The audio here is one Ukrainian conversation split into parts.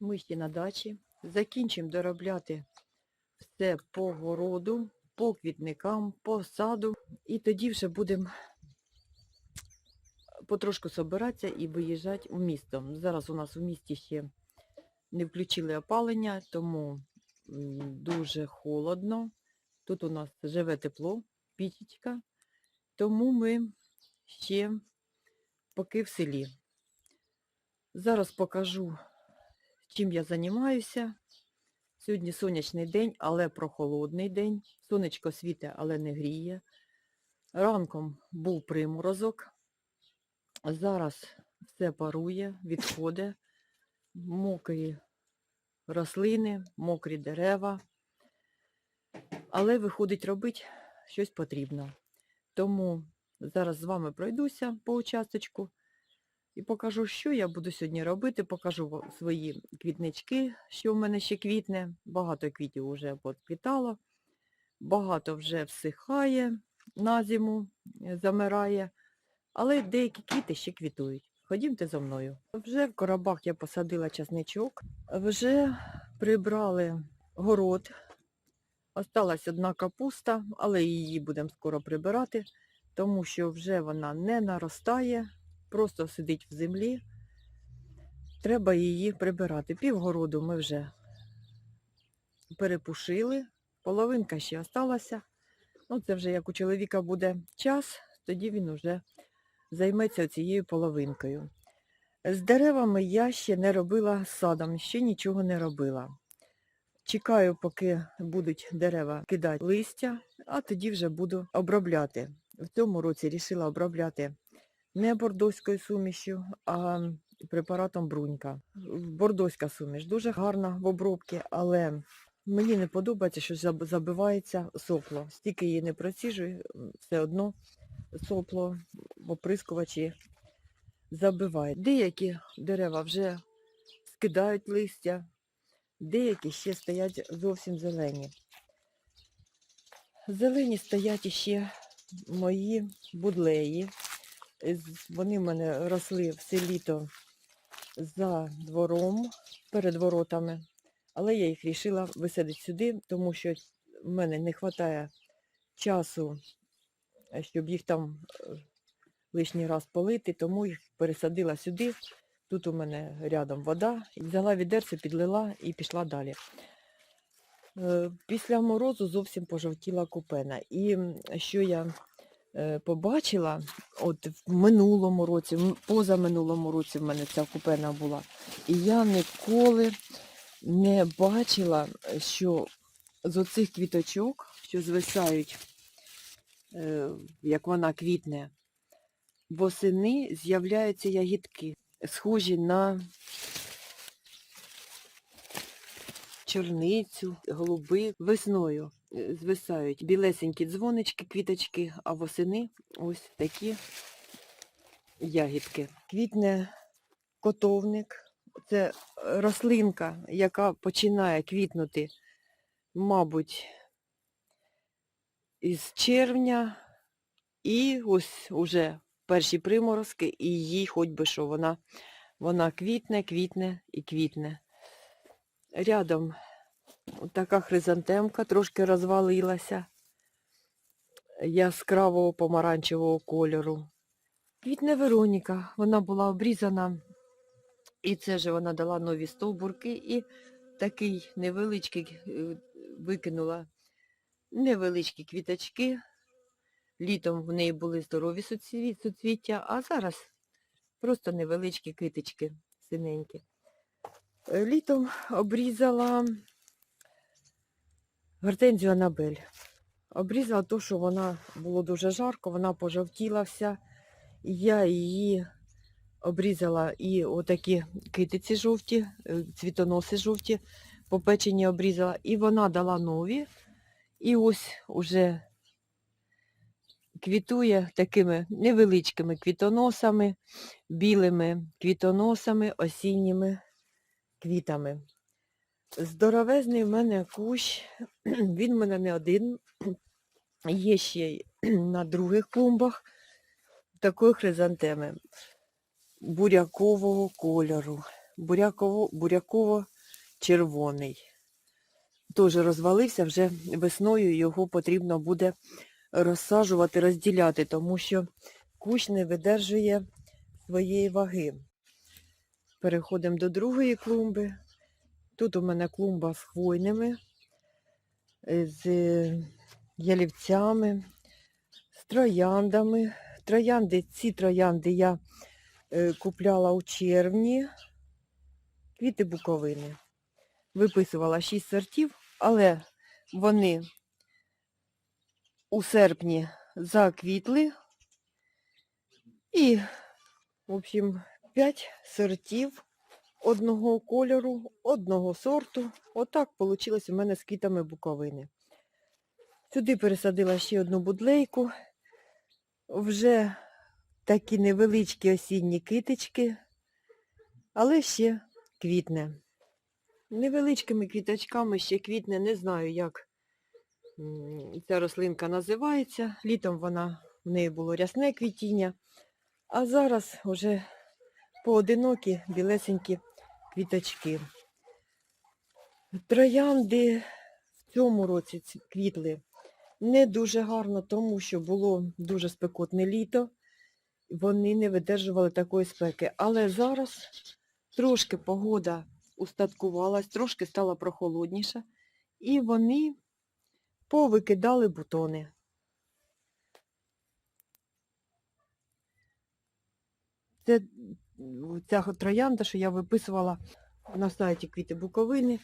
Ми ще на дачі. Закінчимо доробляти все по городу, по квітникам, по саду. І тоді вже будемо потрошку собиратися і виїжджати у місто. Зараз у нас у місті ще не включили опалення, тому дуже холодно. Тут у нас живе тепло, пічечка. Тому ми ще поки в селі. Зараз покажу, чим я займаюся. Сьогодні сонячний день, але прохолодний день. Сонечко світе, але не гріє. Ранком був приморозок. Зараз все парує, відходить. Мокрі рослини, мокрі дерева. Але виходить робити щось потрібно. Тому зараз з вами пройдуся по участочку і покажу, що я буду сьогодні робити. Покажу свої квітнички, що в мене ще квітне. Багато квітів вже подквітало, багато вже всихає на зиму, е, замирає, але деякі квіти ще квітують. Ходімте за мною. Вже в коробах я посадила часничок, вже прибрали город. Осталась одна капуста, але її будемо скоро прибирати, тому що вже вона не наростає, просто сидить в землі. Треба її прибирати. Півгороду ми вже перепушили, половинка ще осталася. Ну, це вже як у чоловіка буде час, тоді він вже займеться цією половинкою. З деревами я ще не робила садом, ще нічого не робила. Чекаю, поки будуть дерева кидати листя, а тоді вже буду обробляти. В цьому році вирішила обробляти не бордоською сумішю, а препаратом брунька. Бордоська суміш дуже гарна в обробці, але мені не подобається, що забивається сопло. Стільки її не проціжую, все одно сопло оприскувачі забиває. Деякі дерева вже скидають листя, деякі ще стоять зовсім зелені. Зелені стоять іще мої будлеї. Вони в мене росли все літо за двором, перед воротами. Але я їх вирішила висадити сюди, тому що в мене не вистачає часу, е, щоб їх там е, лишній раз полити, тому їх пересадила сюди. Тут у мене рядом вода. Взяла відерце, підлила і пішла далі. Е, Після морозу зовсім пожовтіла купена. І що я побачила, от в минулому році, позаминулому році в мене ця купена була. І я ніколи не бачила, е, що з оцих квіточок, що звисають, е, як вона квітне, восени з'являються ягідки, схожі на чорницю, голуби. Весною е, звисають білесенькі дзвонички, квіточки, а восени ось такі ягідки. Квітне котовник. Це е, рослинка, яка починає квітнути, мабуть, із червня. І ось уже перші приморозки, і їй хоч би що, вона, вона квітне, квітне і квітне. Рядом така хризантемка трошки розвалилася яскравого помаранчевого кольору. Квітне Вероніка, вона була обрізана, і це же вона дала нові стовбурки і такий невеличкий е, викинула невеличкі квіточки. Літом в неї були здорові суцві- суцвіття, а зараз просто невеличкі квіточки синенькі. Е, Літом обрізала гортензію Анабель. Обрізала то, що вона було дуже жарко, вона пожовтіла вся. Я її обрізала і отакі китиці жовті, е, цвітоноси жовті, попечені обрізала. І вона дала нові. І ось уже квітує такими невеличкими квітоносами, білими квітоносами, осінніми квітами. Здоровезний в мене кущ, він в мене не один, є ще й на других клумбах такої хризантеми бурякового кольору. буряково, буряково-червоний. Теж розвалився, вже весною його потрібно буде розсаджувати, розділяти, тому що кущ не видержує своєї ваги. Переходимо до другої клумби. Тут у мене клумба з хвойними, е, з е, ялівцями, з трояндами. Троянди, ці троянди я е, купляла у червні. Квіти буковини. Виписувала 6 сортів, але вони у серпні заквітли. І, в общем, 5 сортів одного кольору, одного сорту. Отак вийшло у мене з квітами буковини. Сюди пересадила ще одну будлейку. Вже такі невеличкі осінні китички, але ще квітне. Невеличкими квіточками ще квітне, не знаю, як ця рослинка називається. Літом вона в неї було рясне квітіння, а зараз вже поодинокі білесенькі квіточки. Троянди в цьому році квітли не дуже гарно, тому що було дуже спекотне літо. Вони не видержували такої спеки. Але зараз трошки погода устаткувалась, трошки стала прохолодніша, і вони повикидали бутони. Це ця троянда, що я виписувала на сайті Квіти Буковини,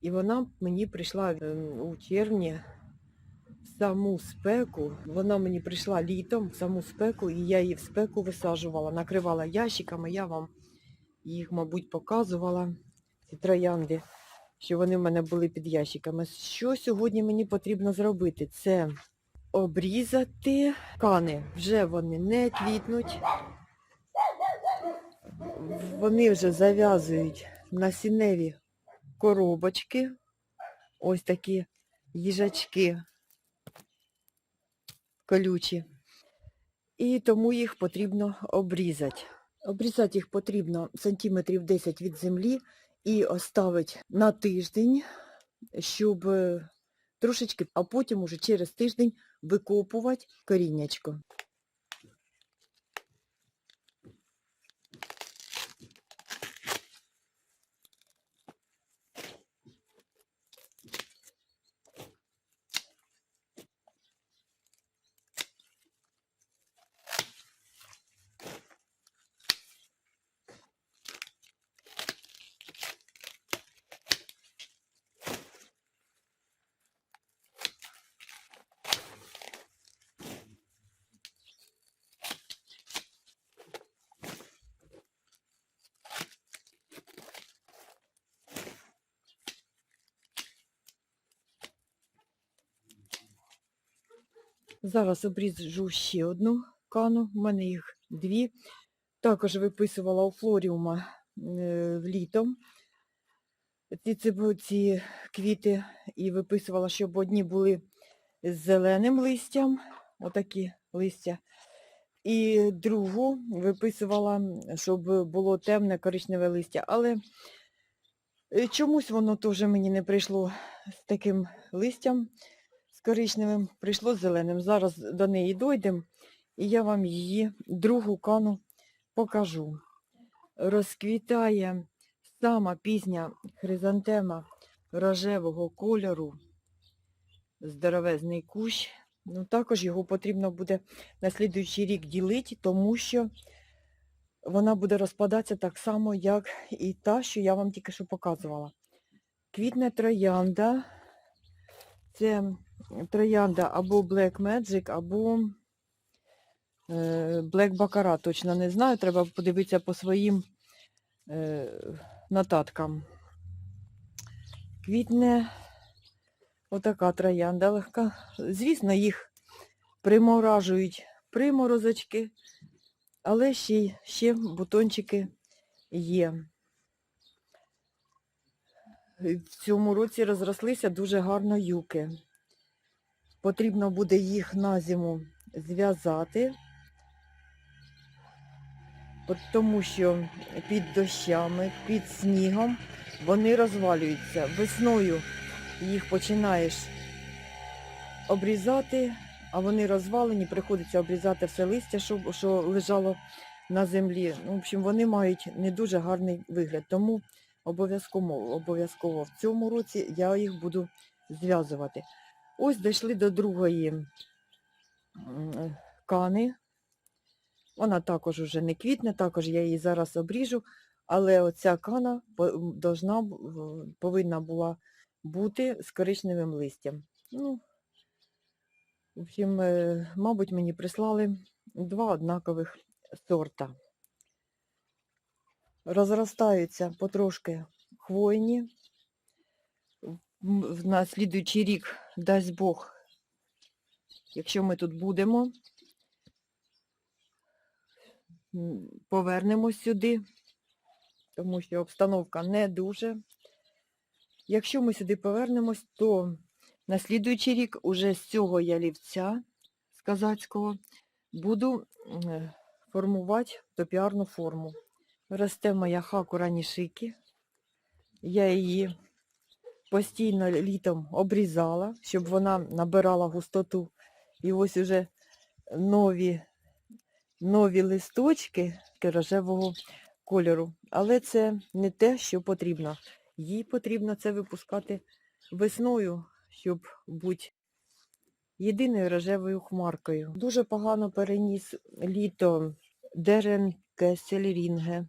і вона мені прийшла ем, у червні в саму спеку. Вона мені прийшла літом в саму спеку, і я її в спеку висаджувала, накривала ящиками, я вам їх, мабуть, показувала, ці троянди, що вони в мене були під ящиками. Що сьогодні мені потрібно зробити? Це обрізати кани. Вже вони не квітнуть. Вони вже зав'язують насінневі коробочки. Ось такі їжачки колючі. І тому їх потрібно обрізати. Обрізати їх потрібно сантиметрів 10 від землі і оставити на тиждень, щоб е, трошечки, а потім уже через тиждень викопувати коріннячко. Зараз обріжу ще одну кану, в мене їх дві. Також виписувала у флоріума е, літом ці, ці, ці квіти і виписувала, щоб одні були з зеленим листям, отакі листя. І другу виписувала, щоб було темне коричневе листя. Але е, чомусь воно теж мені не прийшло з таким листям, коричневим, прийшло зеленим. Зараз до неї дойдемо, і я вам її другу кану покажу. Розквітає сама пізня хризантема рожевого кольору, здоровезний кущ. Ну, також його потрібно буде на слідуючий рік ділити, тому що вона буде розпадатися так само, як і та, що я вам тільки що показувала. Квітне троянда. Це троянда або Black Magic, або е, Black Baccarat. Точно не знаю, треба подивитися по своїм е, нотаткам. Квітне отака троянда легка. Звісно, їх приморажують приморозочки, але ще, ще бутончики є. В цьому році розрослися дуже гарно юки. Потрібно буде їх на зиму зв'язати. Тому що під дощами, під снігом вони розвалюються. Весною їх починаєш обрізати, а вони розвалені, приходиться обрізати все листя, що, що лежало на землі. Ну, В общем, вони мають не дуже гарний вигляд. Тому обов'язково обов'язково в цьому році я їх буду зв'язувати. Ось дійшли до другої кани. Вона також уже не квітне, також я її зараз обріжу, але оця кана должна, повинна була бути з коричневим листям. Ну, в общем, е, мабуть, мені прислали два однакових сорта. Розростаються потрошки хвойні. На слідуючий рік, дасть Бог, якщо ми тут будемо, повернемось сюди, тому що обстановка не дуже. Якщо ми сюди повернемось, то на слідуючий рік уже з цього ялівця з казацького буду е, формувати топіарну форму. Росте моя хакура нішики. Я її постійно літом обрізала, щоб вона набирала густоту. І ось уже нові, нові листочки рожевого кольору. Але це не те, що потрібно. Їй потрібно це випускати весною, щоб бути єдиною рожевою хмаркою. Дуже погано переніс літо деренке, селірінге.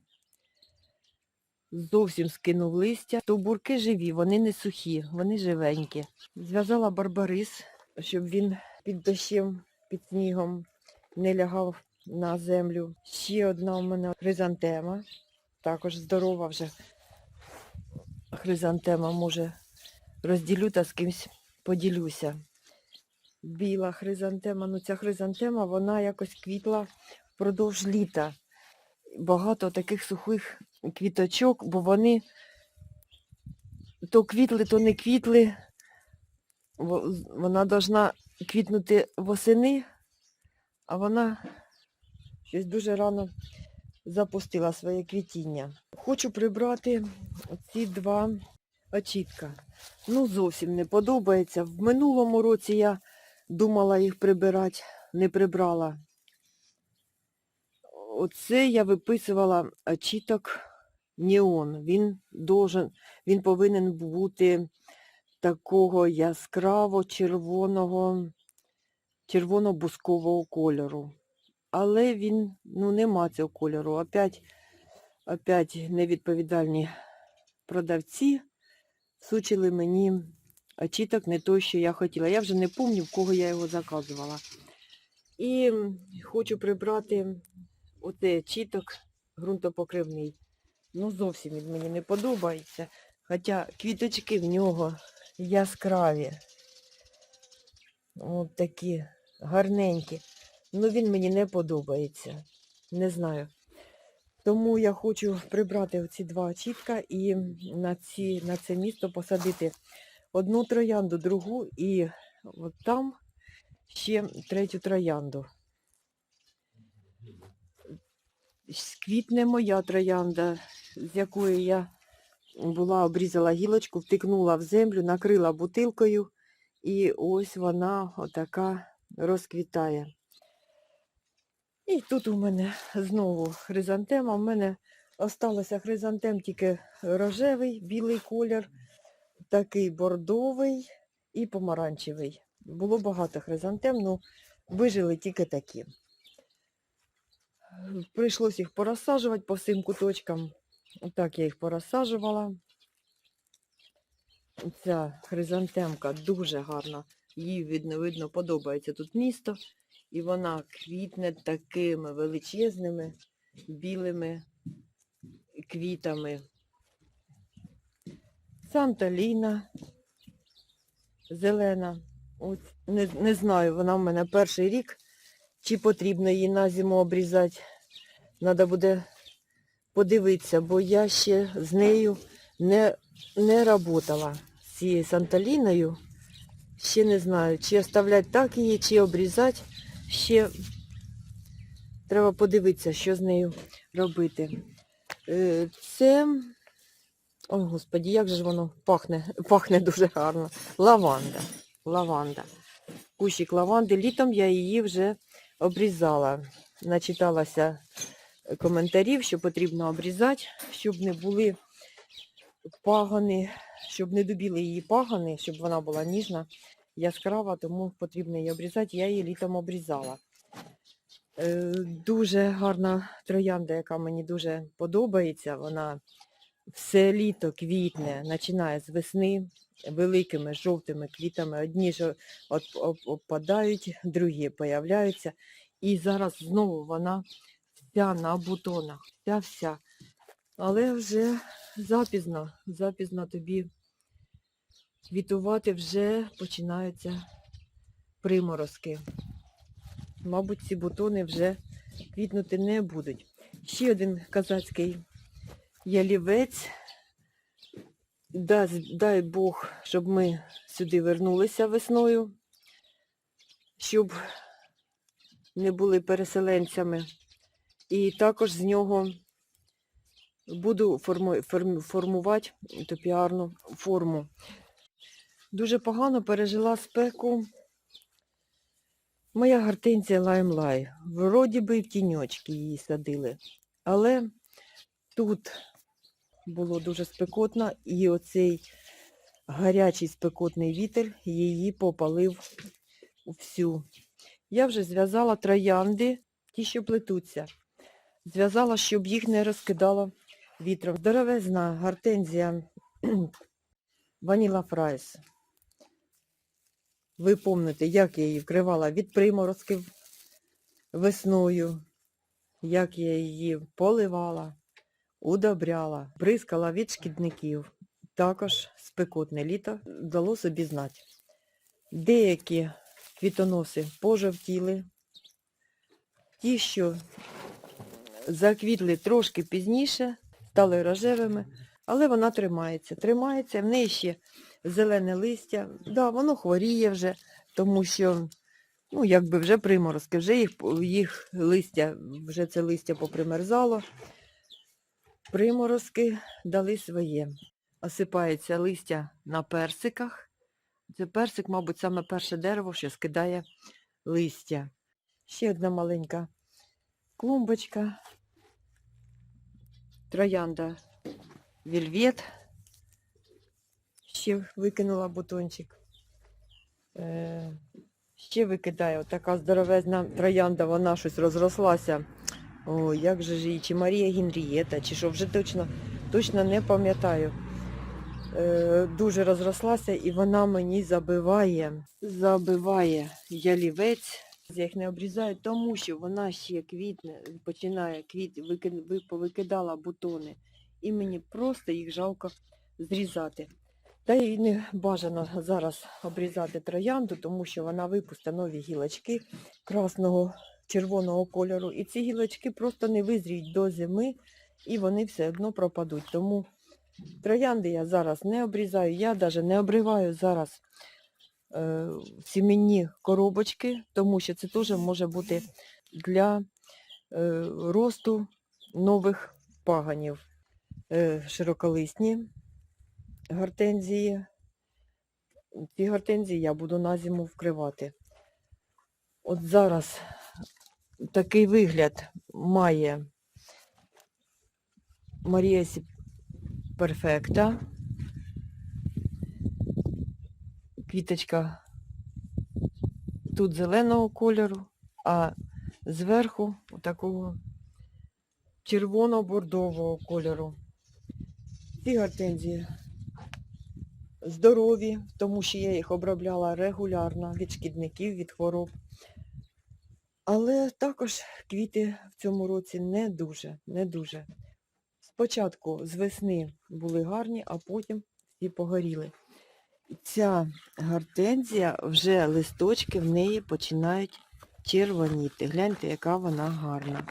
Зовсім скинув листя. Стовбурки живі, вони не сухі, вони живенькі. Зв'язала барбарис, щоб він під дощем, під снігом не лягав на землю. Ще одна у мене хризантема, також здорова вже хризантема, може розділю та з кимсь поділюся. Біла хризантема, ну ця хризантема, вона якось квітла впродовж літа. Багато таких сухих квіточок, бо вони то квітли, то не квітли. Вона должна квітнути восени, а вона щось дуже рано запустила своє квітіння. Хочу прибрати ці два очітка. Ну, зовсім не подобається. В минулому році я думала їх прибирати, не прибрала. Оце я виписувала очіток неон. Він должен, він повинен бути такого яскраво червоного, червоно-бускового кольору. Але він ну, нема цього кольору. Опять, опять невідповідальні продавці сучили мені очіток не той, що я хотіла. Я вже не пам'ятаю, в кого я його заказувала. І хочу прибрати оте чіток ґрунтопокривний. Ну, зовсім він мені не подобається. Хоча квіточки в нього яскраві. От такі гарненькі. Ну він мені не подобається. Не знаю. Тому я хочу прибрати оці два очітка і на, ці, на це місто посадити одну троянду, другу і от там ще третю троянду. Квітне моя троянда, з якої я була обрізала гілочку, втикнула в землю, накрила бутилкою, і ось вона отака розквітає. І тут у мене знову хризантема. У мене осталося хризантем тільки рожевий, білий колір, такий бордовий і помаранчевий. Було багато хризантем, ну вижили тільки такі. Прийшлось їх порозсаджувати по всім куточкам. Отак я їх порозсаджувала. Ця хризантемка дуже гарна. Їй видно, видно подобається тут місто. І вона квітне такими величезними білими квітами. Санталіна зелена. От, не, не знаю, вона в мене перший рік. Чи потрібно її на зиму обрізати. Треба буде подивитися, бо я ще з нею не, не працювала. З цією санталіною. Ще не знаю, чи оставляти так її, чи обрізати. Ще Треба подивитися, що з нею робити. Е, Це. Ой, господі, як же воно пахне, пахне дуже гарно. Лаванда. Лаванда. Кущик лаванди. Літом я її вже обрізала. Начиталася коментарів, що потрібно обрізати, щоб не були пагани, щоб не добіли її пагани, щоб вона була ніжна, яскрава, тому потрібно її обрізати. Я її літом обрізала. Е, Дуже гарна троянда, яка мені дуже подобається. Вона все літо квітне, починає з весни великими жовтими квітами. Одні ж опадають, другі появляються. І зараз знову вона вся на бутонах, вся вся. Але вже запізно, запізно тобі квітувати вже починаються приморозки. Мабуть, ці бутони вже квітнути не будуть. Ще один казацький ялівець. Дай, Бог, щоб ми сюди вернулися весною, щоб не були переселенцями. І також з нього буду форму, форм, формувати топіарну форму. Дуже погано пережила спеку моя гортензія лаймлай. Вроді би в тіньочки її садили. Але тут було дуже спекотно, і оцей гарячий спекотний вітер її попалив всю. Я вже зв'язала троянди, ті, що плетуться. Зв'язала, щоб їх не розкидало вітром. Здоровезна гортензія Ваніла Фрайс. Ви пам'ятаєте, як я її вкривала від приморозків весною, як я її поливала, удобряла, бризкала від шкідників. Також спекотне літо дало собі знати. Деякі квітоноси пожовтіли, ті, що заквітли трошки пізніше, стали рожевими, але вона тримається. Тримається, в неї ще зелене листя. Да, воно хворіє вже, тому що, ну, якби вже приморозки, вже їх, їх листя, вже це листя попримерзало. Приморозки дали своє. Осипається листя на персиках. Це персик, мабуть, саме перше дерево, що скидає листя. Ще одна маленька клумбочка. Троянда вельвет. Ще викинула бутончик. Е, ще викидаю. Така здоровезна троянда, вона щось розрослася. О, як же ж її, чи Марія Гінрієта, чи що, вже точно, точно не пам'ятаю. Е, дуже розрослася і вона мені забиває, забиває ялівець. Я їх не обрізаю, тому що вона ще квітне, починає квіт, викид- ви- повикидала бутони. І мені просто їх жалко зрізати. Та й не бажано зараз обрізати троянду, тому що вона випустить нові гілочки красного червоного кольору. І ці гілочки просто не визріють до зими і вони все одно пропадуть. Тому троянди я зараз не обрізаю. Я навіть не обриваю зараз е, сімінні коробочки, тому що це теж може бути для е, росту нових паганів. Е, широколисні гортензії. Ці гортензії я буду на зиму вкривати. От зараз такий вигляд має Марія Сі Перфекта. Квіточка тут зеленого кольору, а зверху такого червоно-бордового кольору. Ці гортензії здорові, тому що я їх обробляла регулярно від шкідників, від хвороб. Але також квіти в цьому році не дуже, не дуже. Спочатку з весни були гарні, а потім всі погоріли. Ця гортензія, вже листочки в неї починають червоніти. Гляньте, яка вона гарна,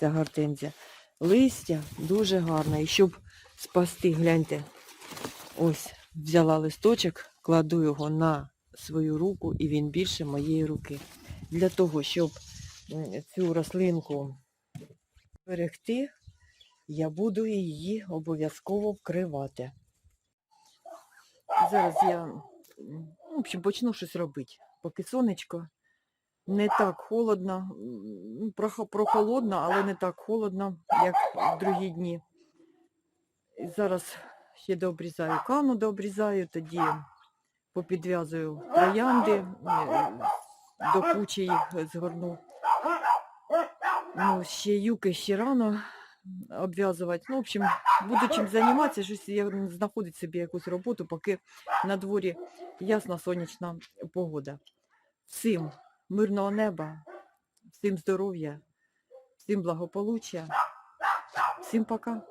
ця гортензія. Листя дуже гарне. І щоб спасти, гляньте, ось взяла листочок, кладу його на свою руку, і він більше моєї руки. Для того, щоб цю рослинку берегти, я буду її обов'язково вкривати. Зараз я в общем, почну щось робити, поки сонечко не так холодно, прохолодно, але не так холодно, як в другі дні. Зараз ще дообрізаю кану, дообрізаю, тоді попідв'язую троянди, до кучі їх згорну. Ну, ще юки ще рано обв'язувати. Ну, в общем, буду чим займатися, щось я знаходить собі якусь роботу, поки на дворі ясна сонячна погода. Всім мирного неба, всім здоров'я, всім благополуччя, всім пока.